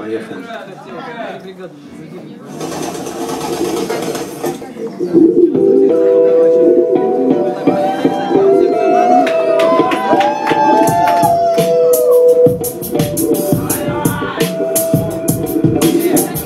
Поехали.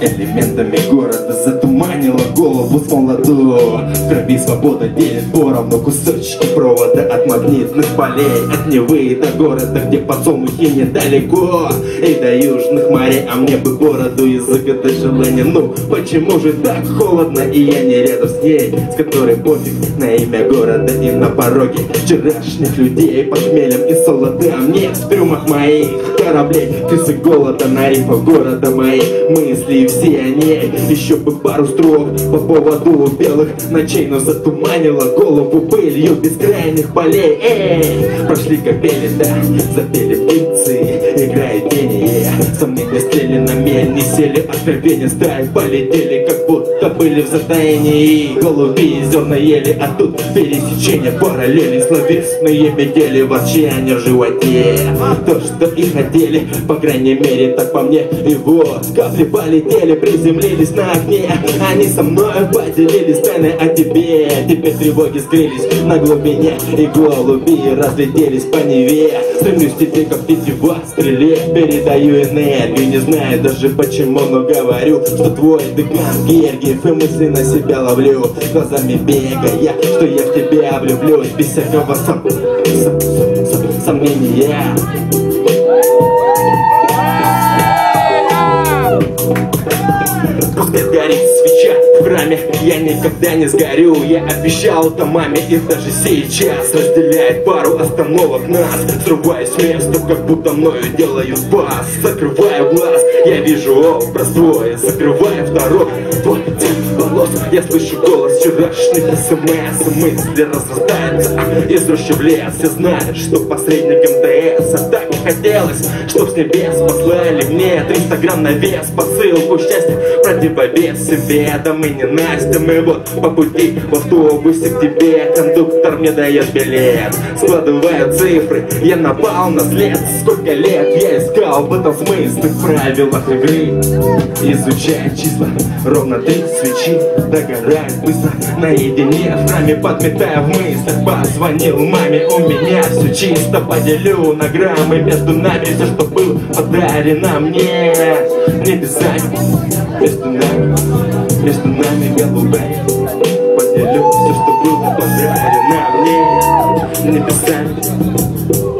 Элементами города затуманила голову с молоду. Крови свобода делит поровну кусочки провода От магнитных полей, от Невы до города, где подсолнухи недалеко. И до южных морей, а мне бы бороду и загадать желание. Ну, почему же так холодно, и я не рядом с ней С которой пофиг на имя города и на пороге Вчерашних людей под хмелем и солоды А мне в трюмах моих кораблей Писок голода на рифах города моей. Мысли все о ней Еще бы пару строк по поводу белых ночей Но затуманила голову пылью бескрайних полей. Эй, прошли капели, да, запели птицы Играет пение, сомнения слили на мель. Не сели откровения стаи полетели Как будто были в затаении. И голуби зерна ели А тут пересечение параллели. Словесные метели в отчаянии в животе. То, что и хотели, по крайней мере, так по мне. И вот, капли полетели, приземлились на окне Они со мной поделились тайны о тебе. Теперь тревоги скрылись на глубине И голуби разлетелись по Неве. Стремлюсь тебе, как тетива, стреле. Передаю энергию, не знаю даже почему Но говорю, что твой дыхан Гергиев И мысли на себя ловлю Глазами бегая, что я в тебя влюблюсь Без всякого сом... сом... сом... сомнения Пускай горит свеча в храме. Я никогда не сгорю. Я обещал это маме И даже сейчас. Разделяет пару остановок нас. Срываюсь с места, как будто мною делают спас Закрываю глаз, я вижу образ твой. Закрываю второй, твой волос. Я слышу голос вчерашних смс. Мысли разрастаются. Из рощи в лес. Я знаю, что посредник МТС. А так не хотелось, чтоб с небес послали мне 300 грамм на вес. Посылку счастья противовес себе Да мы не Настя, мы вот по пути в автобусе к тебе Кондуктор мне дает билет. Складываю цифры, я напал на след. Сколько лет я искал в этом смысле в правилах игры? Изучая числа, ровно три свечи Догорают быстро. Наедине В храме подметая в мыслях Позвонил маме, у меня все чисто. Поделю на граммы между нами Все, что было подарено мне Небесами между нами, между нами голубые Поделю все, что было подарено мне Небесами